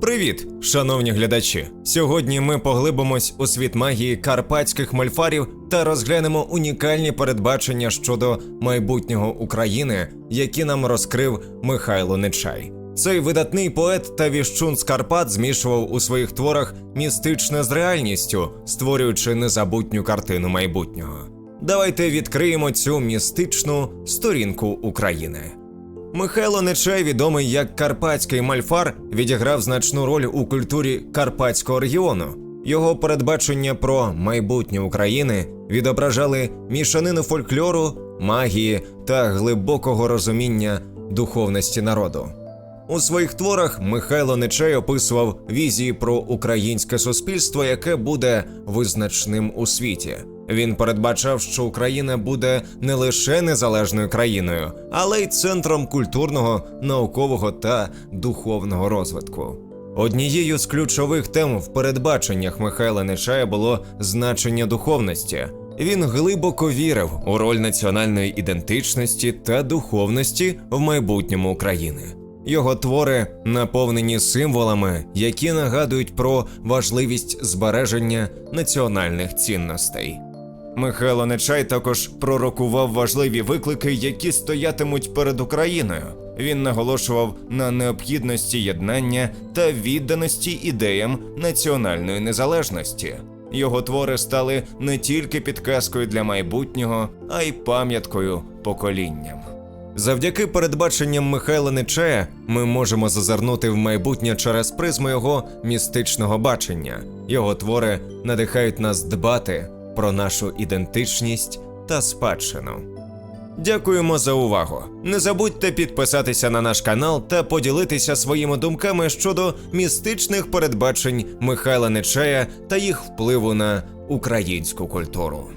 Привіт, шановні глядачі! Сьогодні ми поглибимось у світ магії карпатських мольфарів та розглянемо унікальні передбачення щодо майбутнього України, які нам розкрив Михайло Нечай. Цей видатний поет та віщун з Карпат змішував у своїх творах містичне з реальністю, створюючи незабутню картину майбутнього. Давайте відкриємо цю містичну сторінку України. Михайло Нечай, відомий як Карпатський мальфар, відіграв значну роль у культурі Карпатського регіону. Його передбачення про майбутнє України відображали мішанину фольклору, магії та глибокого розуміння духовності народу. У своїх творах Михайло Нечай описував візії про українське суспільство, яке буде визначним у світі. Він передбачав, що Україна буде не лише незалежною країною, але й центром культурного, наукового та духовного розвитку. Однією з ключових тем в передбаченнях Михайла Нечая було значення духовності. Він глибоко вірив у роль національної ідентичності та духовності в майбутньому України. Його твори наповнені символами, які нагадують про важливість збереження національних цінностей. Михайло Нечай також пророкував важливі виклики, які стоятимуть перед Україною. Він наголошував на необхідності єднання та відданості ідеям національної незалежності. Його твори стали не тільки підказкою для майбутнього, а й пам'яткою поколінням. Завдяки передбаченням Михайла Нечая ми можемо зазирнути в майбутнє через призму його містичного бачення. Його твори надихають нас дбати про нашу ідентичність та спадщину. Дякуємо за увагу. Не забудьте підписатися на наш канал та поділитися своїми думками щодо містичних передбачень Михайла Нечая та їх впливу на українську культуру.